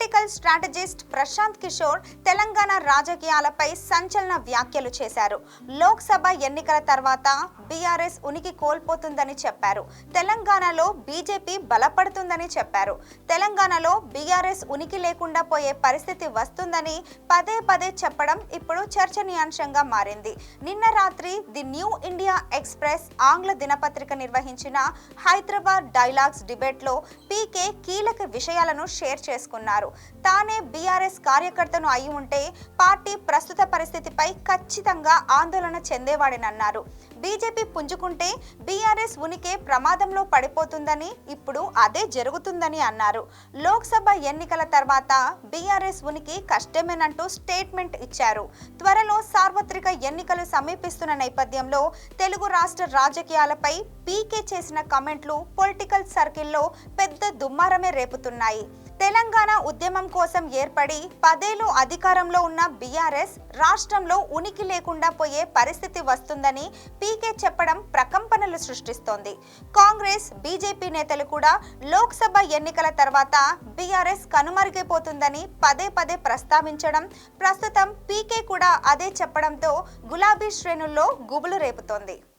Political strategist Prashant Kishor Telangana రాజకీయాలపై సంచలన వ్యాఖ్యలు చేశారు. లోక్సభ ఎన్నికల తర్వాత బీఆర్ఎస్ ఉనికి కోల్పోతుందని చెప్పారు. తెలంగాణలో బీజేపీ బలపడుతుందని చెప్పారు. తెలంగాణలో బీఆర్ఎస్ ఉనికి లేకుండా పోయే పరిస్థితి వస్తుందని పదే పదే చెప్పడం ఇప్పుడు చర్చనీయాంశంగా మారింది. నిన్న రాత్రి ది న్యూ ఇండియా ఎక్స్ప్రెస్ ఆంగ్ల దినపత్రిక నిర్వహించిన హైదరాబాద్ డైలాగ్స్ డిబేట్లో పీకే కీలక విషయాలను షేర్ చేసుకున్నారు. తానే బీఆర్ఎస్ కార్యకర్తను అయి ఉంటే పార్టీ ప్రస్తుత పరిస్థితిపై ఖచ్చితంగా ఆందోళన చెందేవాడనన్నారు. బీజేపీ పుంజుకుంటే బీఆర్ఎస్ ఉనికి ప్రమాదంలో పడిపోతుందని ఇప్పుడు అదే జరుగుతుందని అన్నారు. లోక్సభ ఎన్నికల తర్వాత బీఆర్ఎస్ ఉనికి కష్టమేనంటూ స్టేట్మెంట్ ఇచ్చారు. త్వరలో సార్వత్రిక ఎన్నికలు సమీపిస్తున్న నేపథ్యంలో తెలుగు రాష్ట్ర రాజకీయాలపై పీకే చేసిన కమెంట్లు పొలిటికల్ సర్కిల్లో పెద్ద దుమ్మారమే రేపుతున్నాయి. తెలంగాణ ఉద్యమం కోసం ఏర్పడి పదేళ్ళు అధికారంలో ఉన్న బీఆర్ఎస్ రాష్ట్రంలో ఉనికి లేకుండా పోయే పరిస్థితి వస్తుందని పీకే చెప్పడం ప్రకంపనలు సృష్టిస్తోంది. కాంగ్రెస్ బీజేపీ నేతలు కూడా లోక్సభ ఎన్నికల తర్వాత బీఆర్ఎస్ కనుమరుగైపోతుందని పదే పదే ప్రస్తావించడం ప్రస్తుతం పీకే కూడా అదే చెప్పడంతో గులాబీ శ్రేణుల్లో గుబులు రేపుతోంది.